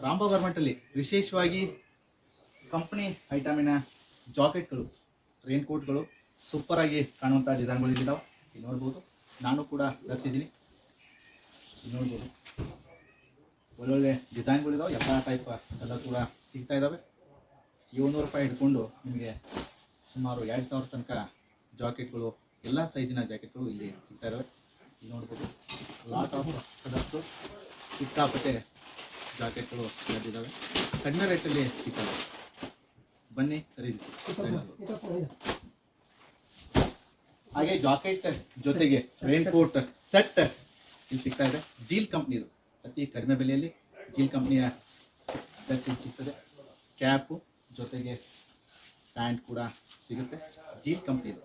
ರಾಂಬ ಗೌರ್ಮೆಂಟಲ್ಲಿ ವಿಶೇಷವಾಗಿ ಕಂಪ್ನಿ ಐಟಮಿನ ಜಾಕೆಟ್ಗಳು ರೈನ್ ಕೋಟ್ಗಳು ಸೂಪರ್ ಆಗಿ ಕಾಣುವಂಥ ಡಿಸೈನ್ಗಳು ಇದ್ದಾವೆ ಇಲ್ಲಿ ನೋಡ್ಬೋದು, ನಾನು ಕೂಡ ಧರಿಸಿದ್ದೀನಿ. ಇಲ್ಲಿ ನೋಡ್ಬೋದು, ಒಳ್ಳೊಳ್ಳೆ ಡಿಸೈನ್ಗಳಿದಾವೆ ಎಲ್ಲ ಟೈಪ್ ಎಲ್ಲ ಕೂಡ ಸಿಗ್ತಾ ಇದ್ದಾವೆ ಏಳ್ನೂರು ರೂಪಾಯಿ ಹಿಡ್ಕೊಂಡು ನಿಮಗೆ ಸುಮಾರು ಎರಡು ಸಾವಿರ ತನಕ ಜಾಕೆಟ್ಗಳು, ಎಲ್ಲ ಸೈಜಿನ ಜಾಕೆಟ್ಗಳು ಇಲ್ಲಿ ಸಿಗ್ತಾ ಇದ್ದಾವೆ ಇಲ್ಲಿ ನೋಡ್ಬೋದು ಲಾಟ್ ಆಫ್ ಕಲರ್ಸು ಸಿಕ್ಕಾಪಟ್ಟೆ ಜಾಕೆಟ್ಗಳು ಲಭ್ಯವಿದ್ದಾವೆ ಕಡಿಮೆ ರೇಟಲ್ಲಿ ಸಿಗ್ತವೆ. ಬನ್ನಿ ಧನ್ಯವಾದಗಳು. ಹಾಗೆ ಜಾಕೆಟ್ ಜೊತೆಗೆ ರೈನ್ ಕೋಟ್ ಸೆಟ್ ಇಲ್ಲಿ ಸಿಗ್ತಾ ಇದೆ. ಜೀಲ್ ಕಂಪ್ನಿದು ಅತಿ ಕಡಿಮೆ ಬೆಲೆಯಲ್ಲಿ ಜೀಲ್ ಕಂಪ್ನಿಯ ಸೆಟ್ ಇಲ್ಲಿ ಸಿಗ್ತದೆ. ಕ್ಯಾಪು ಜೊತೆಗೆ ಪ್ಯಾಂಟ್ ಕೂಡ ಸಿಗುತ್ತೆ. ಜೀಲ್ ಕಂಪ್ನಿದು